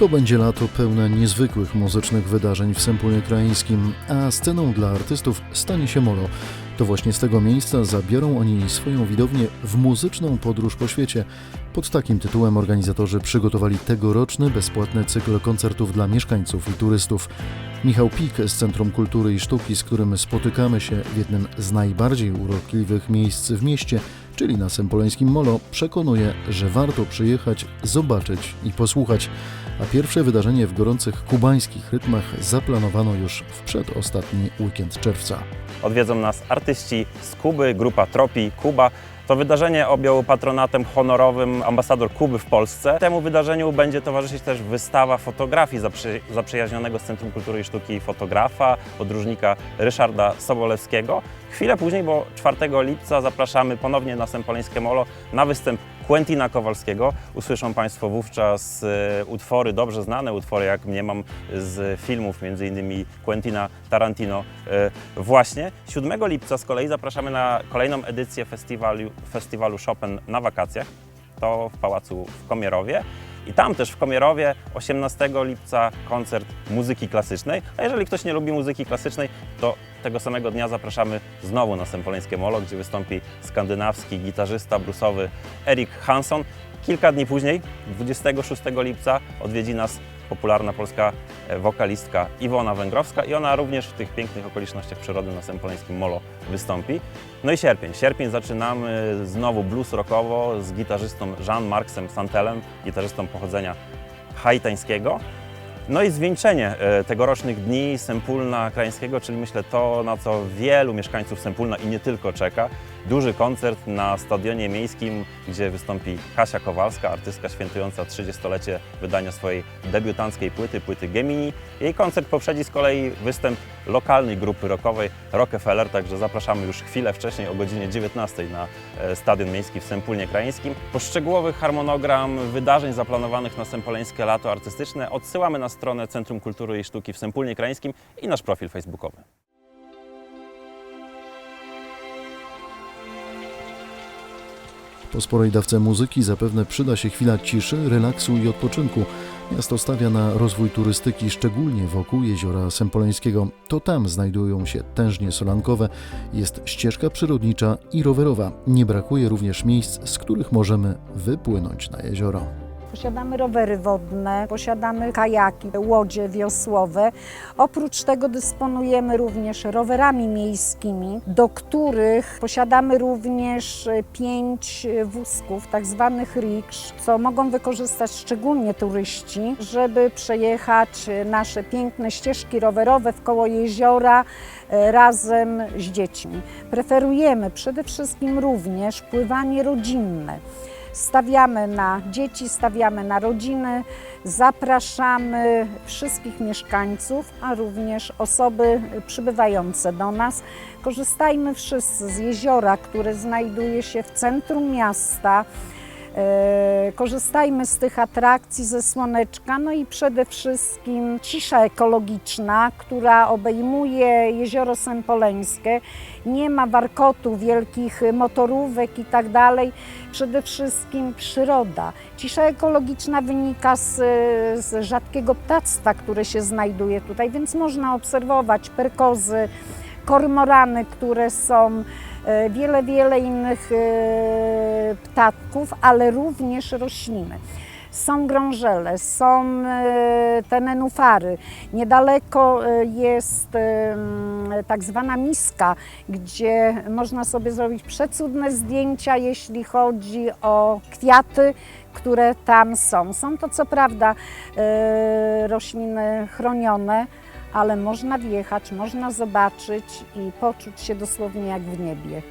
To będzie lato pełne niezwykłych muzycznych wydarzeń w Sępólnie Krajeńskim, a sceną dla artystów stanie się Molo. To właśnie z tego miejsca zabiorą oni swoją widownię w muzyczną podróż po świecie. Pod takim tytułem organizatorzy przygotowali tegoroczny bezpłatny cykl koncertów dla mieszkańców i turystów. Michał Pik z Centrum Kultury i Sztuki, z którym spotykamy się w jednym z najbardziej urokliwych miejsc w mieście, czyli na Sępoleńskim Molo, przekonuje, że warto przyjechać, zobaczyć i posłuchać. A pierwsze wydarzenie w gorących kubańskich rytmach zaplanowano już w przedostatni weekend czerwca. Odwiedzą nas artyści z Kuby, grupa Tropi Kuba. To wydarzenie objął patronatem honorowym ambasador Kuby w Polsce. Temu wydarzeniu będzie towarzyszyć też wystawa fotografii zaprzy, zaprzyjaźnionego z Centrum Kultury i Sztuki fotografa, podróżnika Ryszarda Sobolewskiego. Chwilę później, bo 4 lipca zapraszamy ponownie na Sępoleńskie Molo na występ Quentina Kowalskiego. Usłyszą Państwo wówczas e, utwory dobrze znane, utwory jak mniemam z filmów, między innymi Quentina Tarantino e, właśnie. 7 lipca z kolei zapraszamy na kolejną edycję festiwalu, festiwalu Chopin na wakacjach. To w Pałacu w Komierowie. I tam też w Komierowie 18 lipca koncert muzyki klasycznej. A jeżeli ktoś nie lubi muzyki klasycznej, to tego samego dnia zapraszamy znowu na Sępoleńskie Molo, gdzie wystąpi skandynawski gitarzysta bluesowy Erik Hansson. Kilka dni później, 26 lipca, odwiedzi nas popularna polska e, wokalistka Iwona Węgrowska i ona również w tych pięknych okolicznościach przyrody na Sępoleńskim Molo wystąpi. No i sierpień. Sierpień zaczynamy znowu blues rockowo z gitarzystą Jean-Marksem Santelem, gitarzystą pochodzenia haitańskiego. No i zwieńczenie e, tegorocznych dni Sempólna Krajeńskiego, czyli myślę to, na co wielu mieszkańców Sempólna i nie tylko czeka. Duży koncert na Stadionie Miejskim, gdzie wystąpi Kasia Kowalska, artystka świętująca 30-lecie wydania swojej debiutanckiej płyty, płyty Gemini. Jej koncert poprzedzi z kolei występ lokalnej grupy rockowej Rockefeller, także zapraszamy już chwilę wcześniej o godzinie 19 na e, Stadion Miejski w Sempólnie Krajeńskim. Po szczegółowych harmonogram wydarzeń zaplanowanych na Sempoleńskie Lato Artystyczne odsyłamy na stronę Centrum Kultury i Sztuki w Sempólnie Krajeńskim i nasz profil facebookowy. Po sporej dawce muzyki zapewne przyda się chwila ciszy, relaksu i odpoczynku. Miasto stawia na rozwój turystyki, szczególnie wokół jeziora Sępoleńskiego. To tam znajdują się tężnie solankowe, jest ścieżka przyrodnicza i rowerowa. Nie brakuje również miejsc, z których możemy wypłynąć na jezioro. Posiadamy rowery wodne, posiadamy kajaki, łodzie wiosłowe. Oprócz tego dysponujemy również rowerami miejskimi, do których posiadamy również pięć wózków, tak zwanych riksz, co mogą wykorzystać szczególnie turyści, żeby przejechać nasze piękne ścieżki rowerowe w jeziora e, razem z dziećmi. Preferujemy przede wszystkim również pływanie rodzinne. Stawiamy na dzieci, stawiamy na rodziny, zapraszamy wszystkich mieszkańców, a również osoby przybywające do nas. Korzystajmy wszyscy z jeziora, które znajduje się w centrum miasta. E, Korzystajmy z tych atrakcji ze słoneczka, no i przede wszystkim cisza ekologiczna, która obejmuje jezioro Sępoleńskie. Nie ma warkotu, wielkich motorówek i tak dalej. Przede wszystkim przyroda. Cisza ekologiczna wynika z, z rzadkiego ptactwa, które się znajduje tutaj, więc można obserwować perkozy, kormorany, które są wiele, wiele innych e, ptaków, ale również rośliny. Są grążele, są e, te nenufary. Niedaleko e, jest e, tak zwana miska, gdzie można sobie zrobić przecudne zdjęcia, jeśli chodzi o kwiaty, które tam są. Są to co prawda e, rośliny chronione, ale można wjechać, można zobaczyć i poczuć się dosłownie jak w niebie.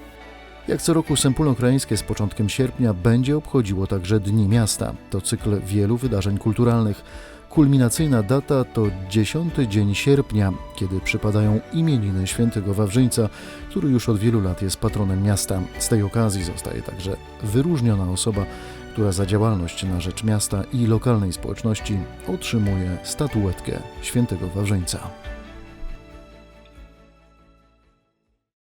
Jak co roku Sępólno Krajeńskie z początkiem sierpnia będzie obchodziło także Dni Miasta. To cykl wielu wydarzeń kulturalnych. Kulminacyjna data to 10 dzień sierpnia, kiedy przypadają imieniny świętego Wawrzyńca, który już od wielu lat jest patronem miasta. Z tej okazji zostaje także wyróżniona osoba, która za działalność na rzecz miasta i lokalnej społeczności otrzymuje statuetkę świętego Wawrzyńca.